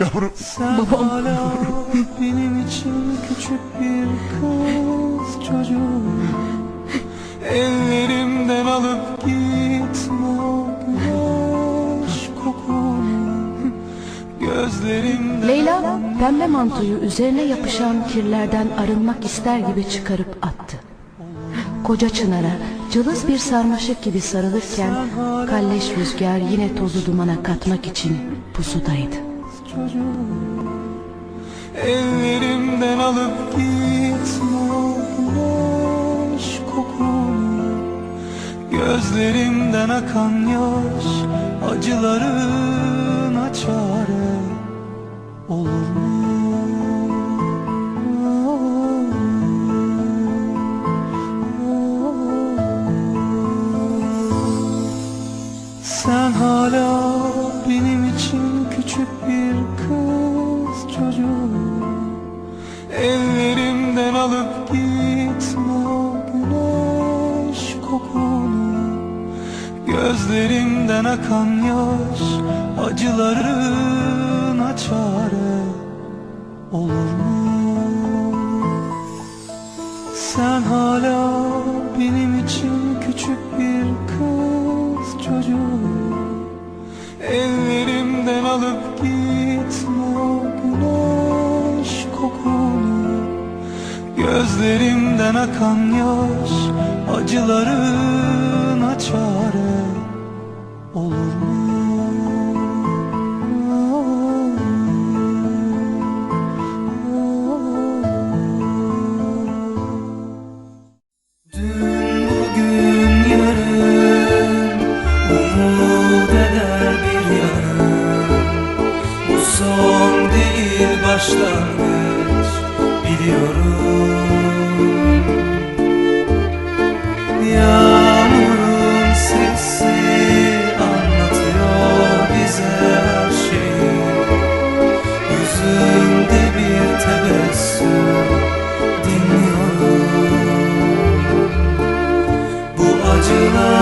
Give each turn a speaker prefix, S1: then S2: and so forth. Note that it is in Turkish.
S1: Yavrum.
S2: Babam. Hala benim için küçük bir kız çocuğu Ellerimden alıp gitme o güneş kokunu Gözlerimden
S3: Leyla pembe mantoyu üzerine yapışan kirlerden arınmak ister gibi çıkarıp attı. Koca çınara cılız bir sarmaşık gibi sarılırken kalleş rüzgar yine tozu dumana katmak için pusudaydı.
S2: Çocuğu Ellerimden alıp gitme güneş kokunu Gözlerimden akan yaş acılarına çare olur mu? Sen hala Gözlerimden akan yaş acılarına çare olur mu? Sen hala benim için küçük bir kız çocuğu Ellerimden alıp gitme Gözlerimden akan yaş acılarına çare olur mu? Dün bugün yarın umut eder bir yarın Bu son değil başlangıç biliyorum acılar